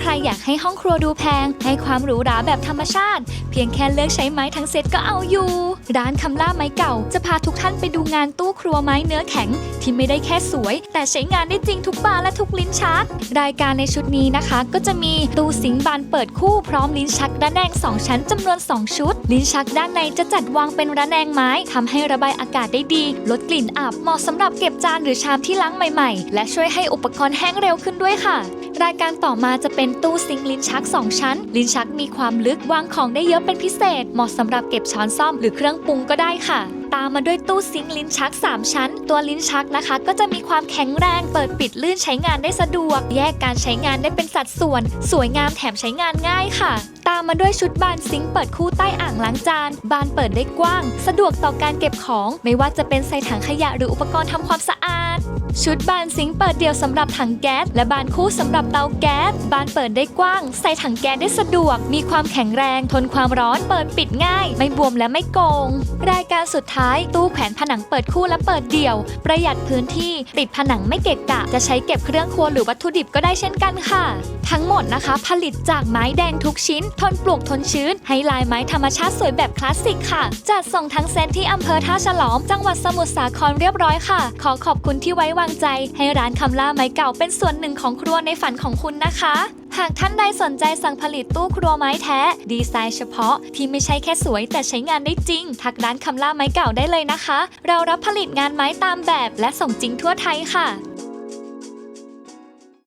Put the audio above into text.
ใครอยากให้ห้องครัวดูแพง ให้ความหรูหราแบบธรรมชาติ เพียงแค่เลือกใช้ไม้ทั้งเซตก็เอาอยู่ ร้านคำล่าไม้เก่า จะพาทุกท่านไปดูงานตู้ครัวไม้เนื้อแข็ง ที่ไม่ได้แค่สวย แต่ใช้งานได้จริงทุกบานและทุกลิ้นชัก รายการในชุดนี้นะคะ ก็จะมีตู้สิงบานเปิดคู่พร้อมลิ้นชักระแนง2 ชั้นจำนวน 2 ชุด ลิ้นชักด้านในจะจัดวางเป็นระแนงไม้ทำให้ระบายอากาศได้ดี ลดกลิ่นอับเหมาะสำหรับเก็บจานหรือชามที่ล้างใหม่ ๆ และช่วยให้อุปกรณ์แห้งเร็วขึ้นด้วยค่ะ รายการต่อมาจะเป็นตู้ซิงค์ลิ้นชัก 2 ชั้น ลิ้นชักมีความลึกวางของได้เยอะเป็นพิเศษ เหมาะสำหรับเก็บช้อนซ่อมหรือเครื่องปรุงก็ได้ค่ะ ตามมาด้วยตู้ซิงค์ลิ้นชัก 3 ชั้น ตัวลิ้นชักนะคะ ก็จะมีความแข็งแรงเปิดปิดลื่นใช้งานได้สะดวก แยกการใช้งานได้เป็นสัดส่วน สวยงามแถมใช้งานง่ายค่ะ ตามมาด้วยชุดบานซิงค์เปิดคู่ใต้อ่างล้างจาน บานเปิดได้กว้าง สะดวกต่อการเก็บของ ไม่ว่าจะเป็นใส่ถังขยะหรืออุปกรณ์ทำความสะอาด ชุดบานซิงค์เปิดเดี่ยวสำหรับถังแก๊สและบานคู่สำหรับเตาแก๊ส บานเปิดได้กว้าง ใส่ถังแก๊สได้สะดวก มีความแข็งแรง ทนความร้อน เปิดปิดง่าย ไม่บวมและไม่โกง รายการสุดท้าย ตู้แขวนผนังเปิดคู่และเปิดเดี่ยว ประหยัดพื้นที่ ติดผนังไม่เกะกะ จะใช้เก็บเครื่องครัวหรือวัตถุดิบก็ได้เช่นกันค่ะ ทั้งหมดนะคะ ผลิตจากไม้แดงทุกชิ้นทนปลวกทนชื้น ให้ลายไม้ธรรมชาติสวยแบบคลาสสิกค่ะ จัดส่งทั้งเซตที่อำเภอท่าฉลอม จังหวัดสมุทรสาครเรียบร้อยค่ะ ขอขอบคุณที่ไว้วางใจ ให้ร้านคำล่าไม้เก่าเป็นส่วนหนึ่งของครัวในฝันของคุณนะคะ หากท่านใดสนใจสั่งผลิตตู้ครัวไม้แท้ ดีไซน์เฉพาะที่ไม่ใช่แค่สวยแต่ใช้งานได้จริง ทักร้านคำล่าไม้เก่าได้เลยนะคะ เรารับผลิตงานไม้ตามแบบและส่งจริงทั่วไทยค่ะ